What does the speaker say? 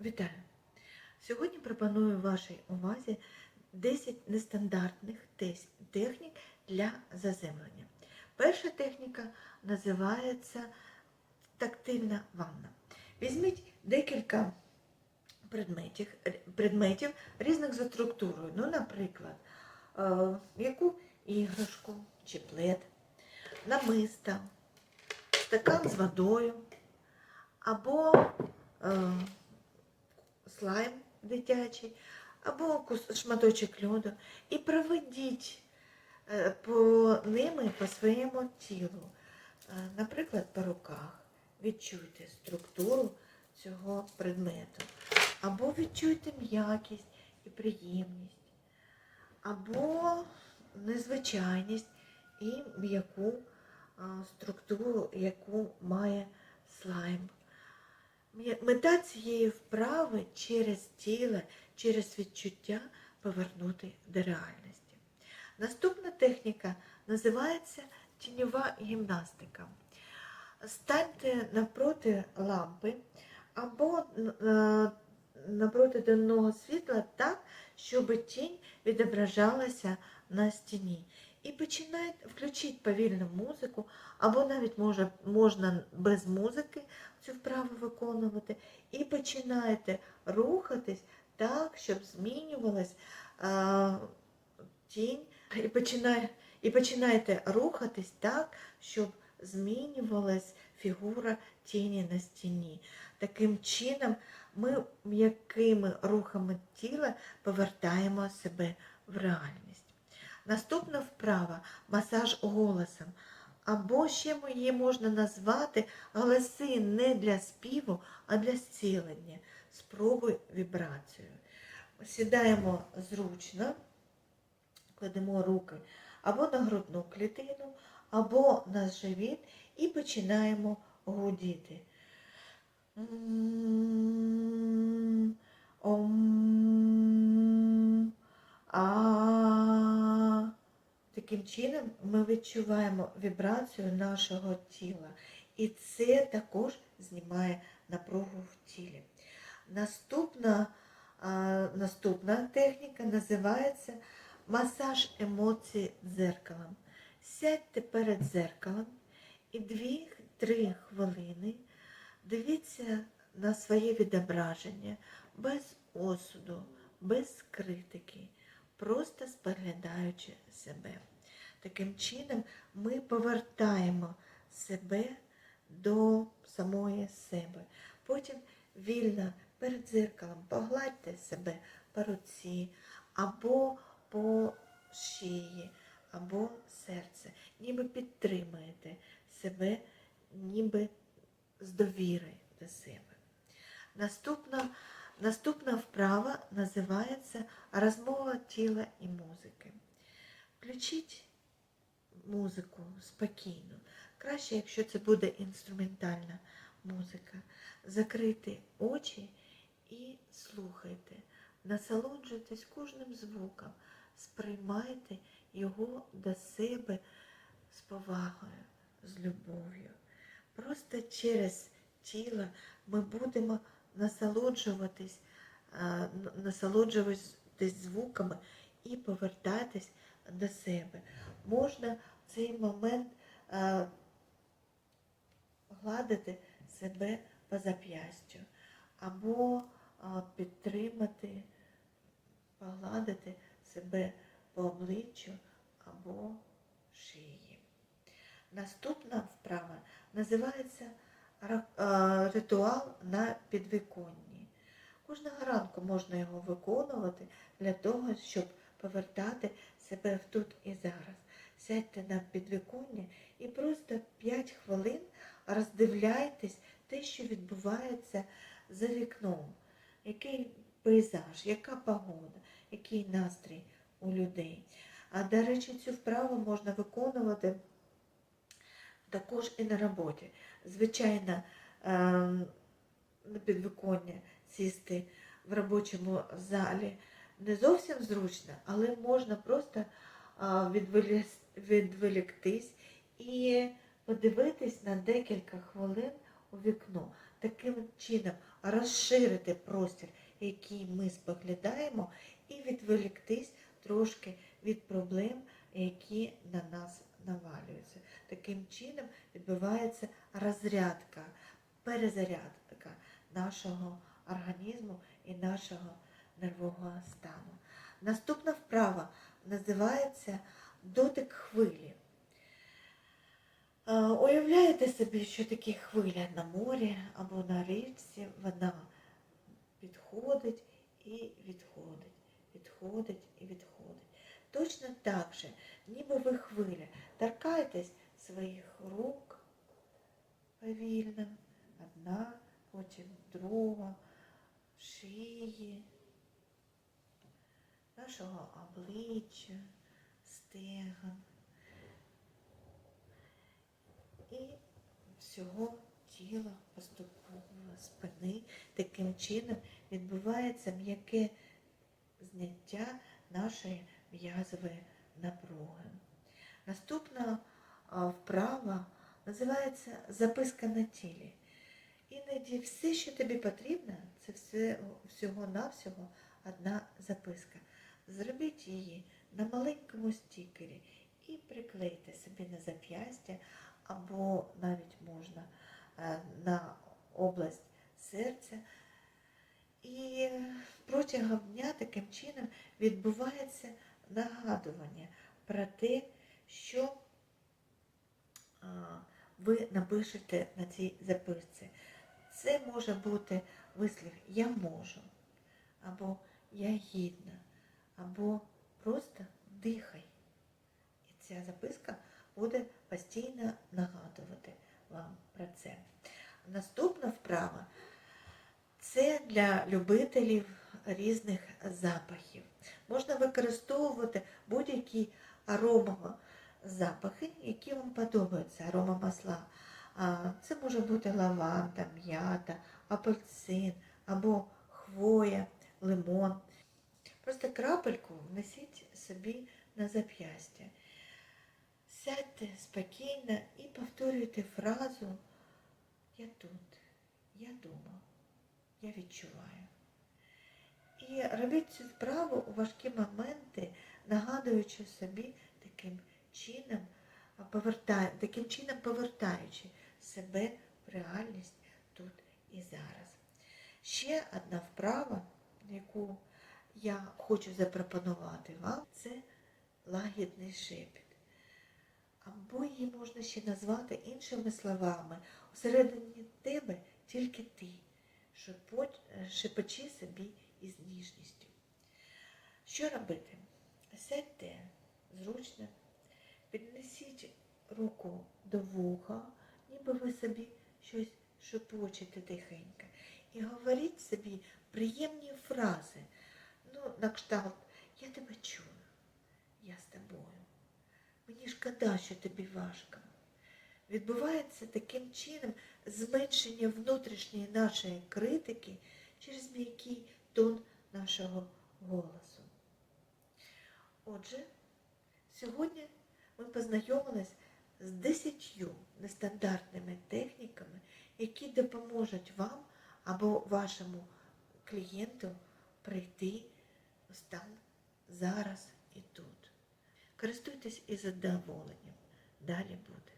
Вітаю! Сьогодні пропоную вашій увазі 10 нестандартних технік для заземлення. Перша техніка називається тактильна ванна. Візьміть декілька предметів, предметів різних за структурою. Ну, наприклад, е, яку іграшку чи плед, намиста, стакан з водою або е, слайм дитячий, або шматочок льоду. І проведіть е, по ними по своєму тілу. Е, Наприклад, по руках. Відчуйте структуру цього предмету. Або відчуйте м'якість і приємність, або незвичайність і м'яку структуру, яку має слайм. Мета цієї вправи через тіло, через відчуття повернути до реальності. Наступна техніка називається тіньова гімнастика. Станьте навпроти лампи або е, напроти денного світла так, щоб тінь відображалася на стіні. І починайте, включіть повільну музику, або навіть може, можна без музики цю вправу виконувати. І починайте рухатись так, щоб змінювалась а, тінь. І, починає, і починайте рухатись так, щоб змінювалась фігура тіні на стіні. Таким чином ми м'якими рухами тіла повертаємо себе в реальність. Наступна вправа масаж голосом. Або ще її можна назвати голоси не для співу, а для зцілення. Спробуй вібрацію. Сідаємо зручно, кладемо руки або на грудну клітину, або на живіт і починаємо гудіти. Таким чином ми відчуваємо вібрацію нашого тіла. І це також знімає напругу в тілі. Наступна, а, наступна техніка називається масаж емоцій дзеркалом. Сядьте перед дзеркалом і 2-3 хвилини дивіться на своє відображення без осуду, без критики, просто споглядаючи себе. Таким чином ми повертаємо себе до самої себе. Потім вільно перед дзеркалом погладьте себе по руці або по шиї, або серце, ніби підтримуєте себе, ніби з довіри до себе. Наступна, наступна вправа називається розмова тіла і музики. Включіть музику спокійно. Краще, якщо це буде інструментальна музика. Закрийте очі і слухайте. Насолоджуйтесь кожним звуком, сприймайте його до себе з повагою, з любов'ю. Просто через тіло ми будемо насолоджуватись, насолоджуватись звуками і повертатись до себе. Можна в цей момент а, гладити себе по зап'ястю або а, підтримати, погладити себе по обличчю або шиї. Наступна вправа називається ритуал на підвіконні. Кожного ранку можна його виконувати для того, щоб повертати себе в тут і зараз. Сядьте на підвіконня і просто 5 хвилин роздивляйтесь те, що відбувається за вікном. Який пейзаж, яка погода, який настрій у людей. А до речі, цю вправу можна виконувати також і на роботі. Звичайно, ем, на підвиконня сісти в робочому залі не зовсім зручно, але можна просто а, відволіз- відволіктись і подивитись на декілька хвилин у вікно. Таким чином розширити простір, який ми споглядаємо, і відволіктись трошки від проблем, які на нас навалюються. Таким чином відбувається розрядка, перезарядка нашого організму і нашого нервового стану. Наступна вправа називається дотик хвилі. Е, Уявляєте собі, що такі хвиля на морі або на річці, вона підходить і відходить, відходить і відходить. Точно так же, ніби ви хвиля, торкайтесь своїх рук повільно, одна, потім друга, шиї, нашого обличчя, стегон і всього тіла поступово спини. Таким чином відбувається м'яке зняття нашої м'язової напруги. Наступна вправа називається записка на тілі. Іноді все, що тобі потрібно, це всього-навсього одна записка. Зробіть її на маленькому стікері і приклейте собі на зап'ястя або навіть можна е, на область серця. І протягом дня таким чином відбувається нагадування про те, що ви напишете на цій записці. Це може бути вислів Я можу, або Я гідна, або просто дихай. І ця записка буде постійно нагадувати вам про це. Наступна вправа це для любителів різних запахів. Можна використовувати будь-які аромазапахи, які вам подобаються, аромамасла. Це може бути лаванда, м'ята, апельсин або хвоя, лимон. Просто крапельку внесіть собі на зап'ястя. Сядьте спокійно і повторюйте фразу Я тут, я дома, я відчуваю. І робіть цю справу у важкі моменти, нагадуючи собі таким чином, поверта... таким чином повертаючи себе в реальність тут і зараз. Ще одна вправа, яку я хочу запропонувати вам, це лагідний шепіт. Або її можна ще назвати іншими словами. Усередині тебе тільки ти, шепоч, шепочи собі із ніжністю. Що робити? Сядьте зручно, піднесіть руку до вуха, ніби ви собі щось шепочете тихенько. І говоріть собі приємні фрази. Ну, на кшталт, я тебе чую, я з тобою. Мені шкода, що тобі важко. Відбувається таким чином зменшення внутрішньої нашої критики через м'який тон нашого голосу. Отже, сьогодні ми познайомились з десятью нестандартними техніками, які допоможуть вам або вашому клієнту прийти стан зараз і тут. Користуйтесь із задоволенням. Далі буде.